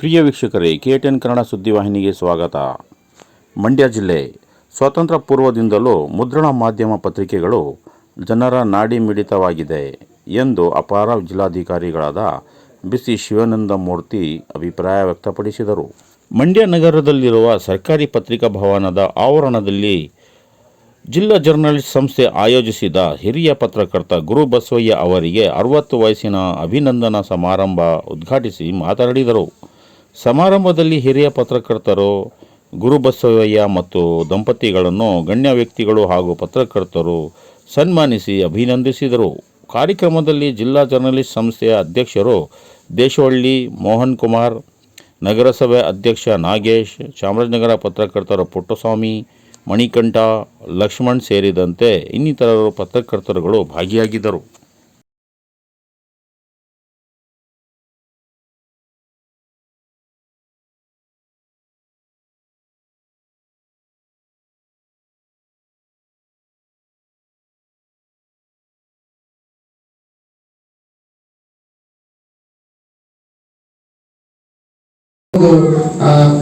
ಪ್ರಿಯ ವೀಕ್ಷಕರೇ, K ten Kannada ಸುದ್ದಿವಾಹಿನಿಗೆ ಸ್ವಾಗತ. ಮಂಡ್ಯ ಜಿಲ್ಲೆ ಸ್ವಾತಂತ್ರ್ಯ ಪೂರ್ವದಿಂದಲೂ ಮುದ್ರಣ ಮಾಧ್ಯಮ ಪತ್ರಿಕೆಗಳು ಜನರ ನಾಡಿ ಮಿಡಿತವಾಗಿದೆ ಎಂದು ಅಪಾರ ಜಿಲ್ಲಾಧಿಕಾರಿಗಳಾದ ಬಿಸಿ ಶಿವಾನಂದ ಮೂರ್ತಿ ಅಭಿಪ್ರಾಯ ವ್ಯಕ್ತಪಡಿಸಿದರು. ಮಂಡ್ಯ ನಗರದಲ್ಲಿರುವ ಸರ್ಕಾರಿ ಪತ್ರಿಕಾ ಭವನದ ಆವರಣದಲ್ಲಿ ಜಿಲ್ಲಾ ಜರ್ನಲಿಸ್ಟ್ ಸಂಸ್ಥೆ ಆಯೋಜಿಸಿದ ಹಿರಿಯ ಪತ್ರಕರ್ತ ಗುರು ಬಸವಯ್ಯ ಅವರಿಗೆ ಅರವತ್ತು ವಯಸ್ಸಿನ ಅಭಿನಂದನಾ ಸಮಾರಂಭ ಉದ್ಘಾಟಿಸಿ ಮಾತನಾಡಿದರು. ಸಮಾರಂಭದಲ್ಲಿ ಹಿರಿಯ ಪತ್ರಕರ್ತರು ಗುರುಬಸವಯ್ಯ ಮತ್ತು ದಂಪತಿಗಳನ್ನು ಗಣ್ಯ ವ್ಯಕ್ತಿಗಳು ಹಾಗೂ ಪತ್ರಕರ್ತರು ಸನ್ಮಾನಿಸಿ ಅಭಿನಂದಿಸಿದರು. ಕಾರ್ಯಕ್ರಮದಲ್ಲಿ ಜಿಲ್ಲಾ ಜರ್ನಲಿಸ್ಟ್ ಸಂಸ್ಥೆಯ ಅಧ್ಯಕ್ಷರು ದೇಶವಳ್ಳಿ ಮೋಹನ್ ಕುಮಾರ್ ನಗರಸಭೆ ಅಧ್ಯಕ್ಷ ನಾಗೇಶ್, ಚಾಮರಾಜನಗರ ಪತ್ರಕರ್ತರ ಪುಟ್ಟಸ್ವಾಮಿ, ಮಣಿಕಂಠ, ಲಕ್ಷ್ಮಣ್ ಸೇರಿದಂತೆ ಇನ್ನಿತರರು ಪತ್ರಕರ್ತರುಗಳು ಭಾಗಿಯಾಗಿದ್ದರು.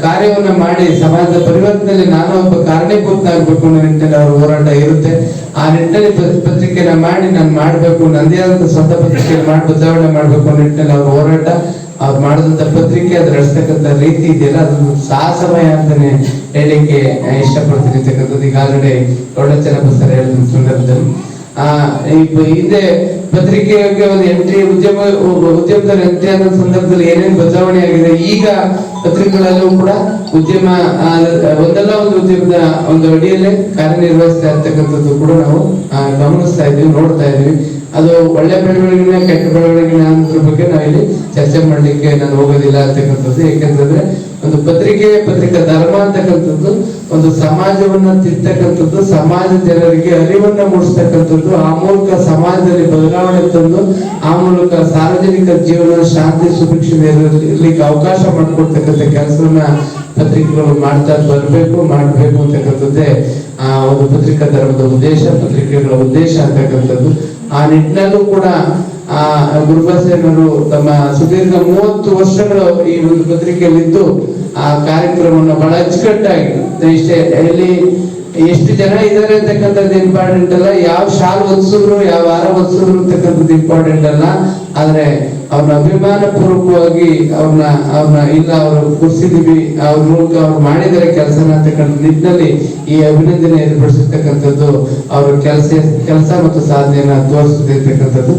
ಕಾರ್ಯವನ್ನ ಮಾಡಿ ಸಮಾಜದ ಪರಿವರ್ತನೆಯಲ್ಲಿ ನಾನು ಒಬ್ಬ ಕಾರಣೀಭೂತ ಆಗ್ಬೇಕು ಅನ್ನೋ ನಿಟ್ಟಿನಲ್ಲಿ ಅವರ ಹೋರಾಟ ಇರುತ್ತೆ. ಆ ನಿಟ್ಟಿನಲ್ಲಿ ಪತ್ರಿಕೆನ ಮಾಡಿ ನಾನು ಮಾಡಬೇಕು ನಂದೇ ಆದಂತ ಸ್ವಂತ ಪತ್ರಿಕೆ ಮಾಡಿ ಬದಲಾವಣೆ ಮಾಡಬೇಕು ಅನ್ನೋ ನಿಟ್ಟಿನಲ್ಲಿ ಅವ್ರ ಹೋರಾಟ. ಅವ್ರು ಮಾಡಿದಂತ ಪತ್ರಿಕೆ ಅದ್ರ ನಡೆಸ್ತಕ್ಕಂಥ ರೀತಿ ಇದೆಯಲ್ಲ ಅದೊಂದು ಸಾಹಸಮಯ ಅಂತಾನೆ ಹೇಳಿಕೆ ಆ, ಇಷ್ಟಪಡ್ತೀನಿ ಅಂತಕ್ಕಂಥದ್ದು. ಈಗ ಆಲ್ರೆಡಿ ಗೌಡಚನಪ್ಪ ಸರ್ ಹೇಳಿದ ಸಂದರ್ಭದಲ್ಲಿ. ಹಿಂದೆ ಪತ್ರಿಕೆಗೆ ಒಂದು ಎಂಟ್ರಿ, ಉದ್ಯಮ ಉದ್ಯಮದಲ್ಲಿ ಎಂಟ್ರಿ ಅನ್ನೋ ಸಂದರ್ಭದಲ್ಲಿ ಏನೇನು ಬದಲಾವಣೆ ಆಗಿದೆ, ಈಗ ಪತ್ರಿಕೆಗಳಲ್ಲೂ ಕೂಡ ಉದ್ಯಮ ಒಂದಲ್ಲ ಒಂದು ಉದ್ಯಮದ ಒಂದು ಅಡಿಯಲ್ಲೇ ಕಾರ್ಯನಿರ್ವಹಿಸ್ತಾ ಇರ್ತಕ್ಕಂಥದ್ದು ಕೂಡ ನಾವು ಗಮನಿಸ್ತಾ ಇದೀವಿ ನೋಡ್ತಾ ಇದೀವಿ ಅದು ಒಳ್ಳೆ ಬೆಳವಣಿಗೆನ ಕೆಟ್ಟ ಬೆಳವಣಿಗೆನ ಅನ್ನೋದ್ರ ಬಗ್ಗೆ ನಾವಿಲ್ಲಿ ಚರ್ಚೆ ಮಾಡ್ಲಿಕ್ಕೆ ನಾನು ಹೋಗೋದಿಲ್ಲ ಅಂತಕ್ಕಂಥದ್ದು ಯಾಕಂತಂದ್ರೆ ಒಂದು ಪತ್ರಿಕೆ ಪತ್ರಿಕಾ ಧರ್ಮ ಅಂತಕ್ಕಂಥದ್ದು ಒಂದು ಸಮಾಜವನ್ನ ತಿರ್ತಕ್ಕಂಥದ್ದು, ಸಮಾಜ ಜನರಿಗೆ ಅರಿವನ್ನ ಮೂಡಿಸ್ತಕ್ಕಂಥದ್ದು, ಆ ಮೂಲಕ ಸಮಾಜದಲ್ಲಿ ಬದಲಾವಣೆ ತಂದು, ಆ ಮೂಲಕ ಸಾರ್ವಜನಿಕ ಜೀವನ ಶಾಂತಿ, ಸುಭಿಕ್ಷೆ ಇರ್ಲಿಕ್ಕೆ ಅವಕಾಶ ಮಾಡಿಕೊಡ್ತಕ್ಕಂಥ ಕೆಲಸವನ್ನ ಪತ್ರಿಕೆಗಳು ಮಾಡ್ತಾ ಬರಬೇಕು, ಮಾಡಬೇಕು ಅಂತಕ್ಕಂಥದ್ದೇ, ಆ ಒಂದು ಪತ್ರಿಕಾ ಧರ್ಮದ ಉದ್ದೇಶ, ಪತ್ರಿಕೆಗಳ ಉದ್ದೇಶ ಅಂತಕ್ಕಂಥದ್ದು. ಆ ನಿಟ್ಟಿನಲ್ಲೂ ಕೂಡ, ಆ ಗುರುಬಸೇನರು ತಮ್ಮ ಸುದೀರ್ಘ ಮೂವತ್ತು ವರ್ಷಗಳು ಈ ಒಂದು ಪತ್ರಿಕೆಯಲ್ಲಿದ್ದು ಆ ಕಾರ್ಯಕ್ರಮವನ್ನು ಬಹಳ ಅಚ್ಚುಕಟ್ಟಾಗಿ ಇಷ್ಟೇ ಇಲ್ಲಿ ಎಷ್ಟು ಜನ ಇದ್ದಾರೆ ಅಂತಕ್ಕಂಥದ್ದು ಇಂಪಾರ್ಟೆಂಟ್ ಅಲ್ಲ. ಯಾವ ಶಾಲ್ ಓದಿಸಿದ್ರು ಯಾವ ವಾರ ಓದಿಸಿದ್ರು ಅಂತಕ್ಕಂಥದ್ದು ಇಂಪಾರ್ಟೆಂಟ್ ಅಲ್ಲ. ಆದ್ರೆ ಅವ್ರನ್ನ ಅಭಿಮಾನ ಪೂರ್ವಕವಾಗಿ ಅವ್ರನ್ನ ಅವ್ರನ್ನ ಇಲ್ಲ ಅವರು ಕೂರಿಸಿದೀವಿ, ಅವ್ರ ಮೂಲಕ ಅವ್ರು ಮಾಡಿದರೆ ಕೆಲಸ ಅಂತಕ್ಕಂಥ ನಿಟ್ಟಿನಲ್ಲಿ ಈ ಅಭಿನಂದನೆ ಏರ್ಪಡಿಸಿರ್ತಕ್ಕಂಥದ್ದು, ಅವ್ರ ಕೆಲಸ ಕೆಲಸ ಮತ್ತು ಸಾಧನೆಯನ್ನ ತೋರಿಸುತ್ತೆ ಅಂತಕ್ಕಂಥದ್ದು.